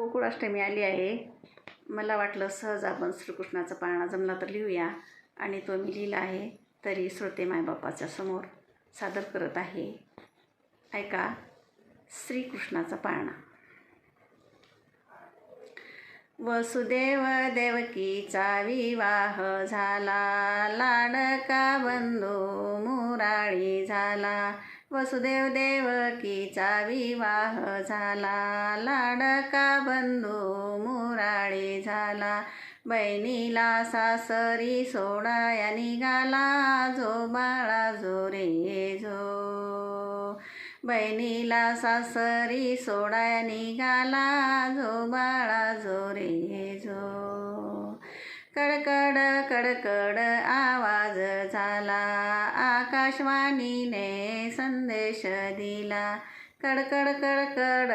गोकुळाष्टमी आली आहे. मला वाटलं सहज आपण श्रीकृष्णाचा पाळणा जमला तर लिहूया. आणि तो मी लिहिला आहे तरी श्रोते मायबापाच्या समोर सादर करत आहे. ऐका श्रीकृष्णाचा पाळणा. वसुदेव देवकीचा विवाह झाला. लाडका बंधू मुराळी झाला. वसुदेव देवकीचा विवाह झाला. लाडका बंधू मुराळी झाला. बहिणीला सासरी सोडाया निघाला. जो बाळा जो रे जो. बहिणीला सासरी सोडाया निघाला. जो बाळा जो रे जो. कडकड कडकड आवाज झाला. आकाशवाणीने संदेश दिला. कडकड कडकड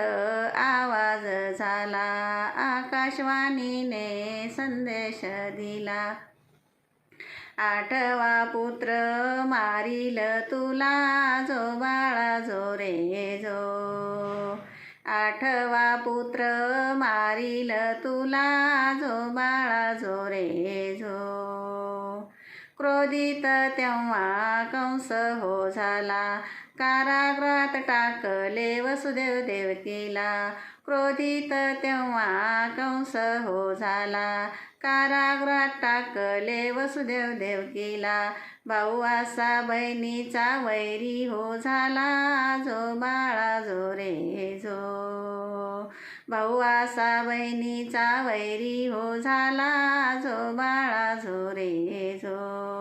आवाज झाला. आकाशवाणीने संदेश दिला. आठवा पुत्र मारील तुला. जो बाळा जो रे जो. आठवा पुत्र मारील तुला. जो बाळा जो रे जो. क्रोधित तेव्हा कंस हो झाला. कारागृहात टाकले वसुदेव देवकीला. क्रोधित तेव्हा कंस हो झाला. कारागृहात टाकले वसुदेव देवकीला. भाऊ असा बहिणीचा वैरी हो झाला. जो बाळा जो रे जो. भाऊ असा बहिणीचा वैरी हो झाला. जो बाळा जो रे झो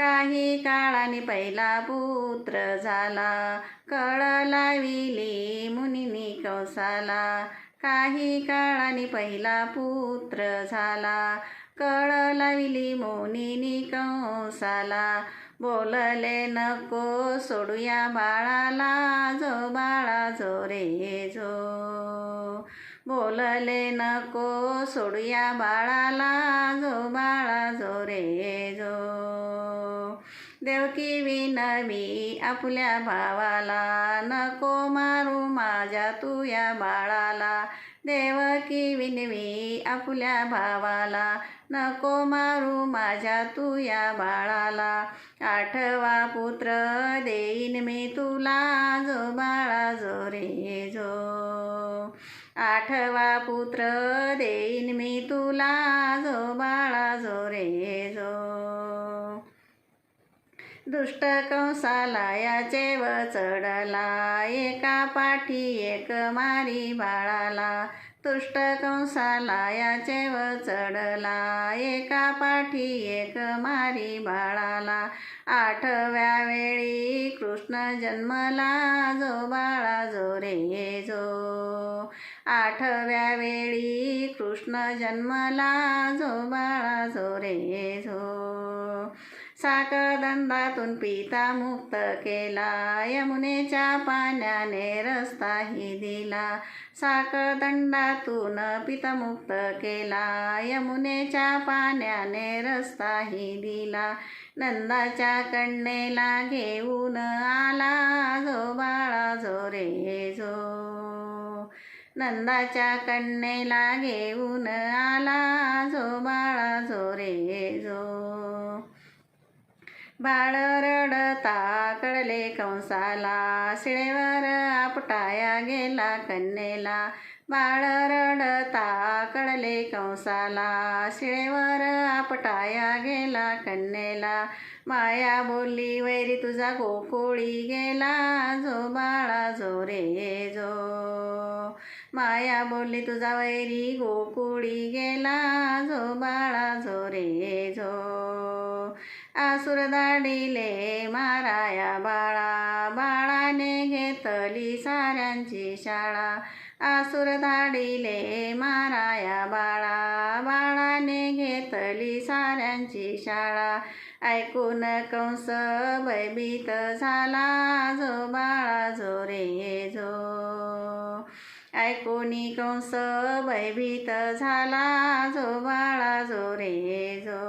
काही काळाने पहिला पुत्र झाला. कळ लाविली मुनीनी कंसाला. काही काळाने पहिला पुत्र झाला. कळ लाविली मुनीनी कंसाला. बोलले नको सोडूया बाळाला. जो बाळा जो रे जो. बोलले नको सोडूया बाळाला जो बाळा जो रे जो. देवकी विनवी आपल्या भावाला नको मारू माझ्या तू या बाळाला. देवकी विनवी आपल्या भावाला नको मारू माझ्या तू या बाळाला. आठवा पुत्र देईन मी तुला जो बाळा जो रे जो. आठवा पुत्र देईन मी तुला जो बाळा जो रे जो. दुष्ट कंसाला याचे व चढला एका पाठी एक मारी बाळाला. दुष्ट कंसाला याचे व चढला एका पाठी एक मारी बाळाला. आठव्या वेळी कृष्ण जन्मला जो बाळा जो रे जो. आठव्या वेळी कृष्ण जन्मला झो बाळा झो रे झो साखरदंडातून पिता मुक्त केला यमुनेच्या पाण्याने रस्ताही दिला. साखरदंडातून पिता मुक्त केला यमुनेच्या पाण्याने रस्ताही दिला. नंदाच्या कन्येला घेऊन आला जो बाळा जो रे जो. नंदाच्या कन्येला घेऊन आला जो बाळा जो रे जो. बाळ रडता कळले कंसाला शिळेवर आपटाया गेला कन्येला. बाळ रडता कळले कंसाला शिळेवर आपटाया गेला कन्येला माया बोलली वैरी तुझा गोकुळी गेला जो बाळा जो रे जो. माया बोलली तुझा वैरी गोकुळी गेला जो बाळा जो रे जो. आसुर दाडीले माराया बाळा बाळाने घेतली साऱ्यांची शाळा. आसुर धाडिले माराया बाळा बाळाने घेतली साऱ्यांची शाळा. ऐकून कंस भयभीत झाला जो बाळा जो रे जो. ऐकूनी कंस भयभीत झाला जो बाळा जो रे जो.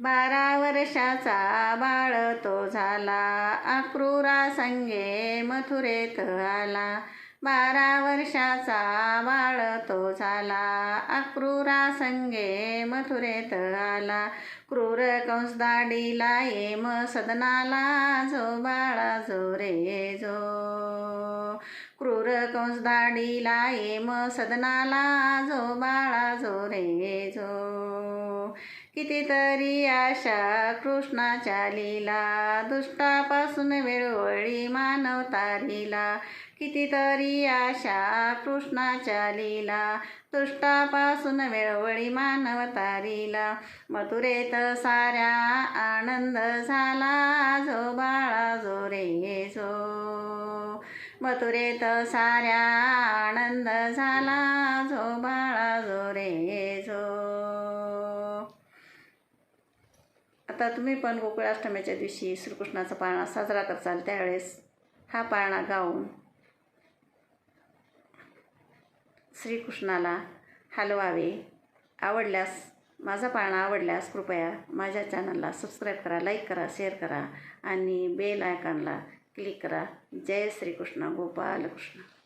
बारा वर्षाचा बाळ तो झाला. अक्रूरा संगे मथुरेत आला. बारा वर्षाचा बाळ तो झाला. अक्रूरा संगे मथुरेत आला. क्रूर कंस दाडीला येम सदनाला जो बाळा जो रे जो. क्रूर कंस दाडीला एम सदनाला जो बाळा जो रे जो. कितीतरी आशा कृष्णाच्या लीला दुष्टापासून वेळोवेळी मानव तारीला. कितीतरी आशा कृष्णाच्या लीला दुष्टापासून वेळोवेळी मानव तारीला. मथुरेत साऱ्या आनंद झाला जो बाळा जो रे जो. मथुरेत साऱ्या आनंद झाला. जो बाळा जो रे जो. आता तुम्ही पण गोकुळाष्टमीच्या दिवशी श्रीकृष्णाचा पाळणा साजरा करचाल त्यावेळेस हा पाळणा गाऊन श्रीकृष्णाला हलवावे. आवडल्यास माझा पाळणा आवडल्यास कृपया माझ्या चॅनलला सबस्क्राईब करा लाईक करा शेअर करा आणि बेल आयकॉनला ક્લિક કરા જય શ્રી કૃષ્ણ ગોપાલ કૃષ્ણ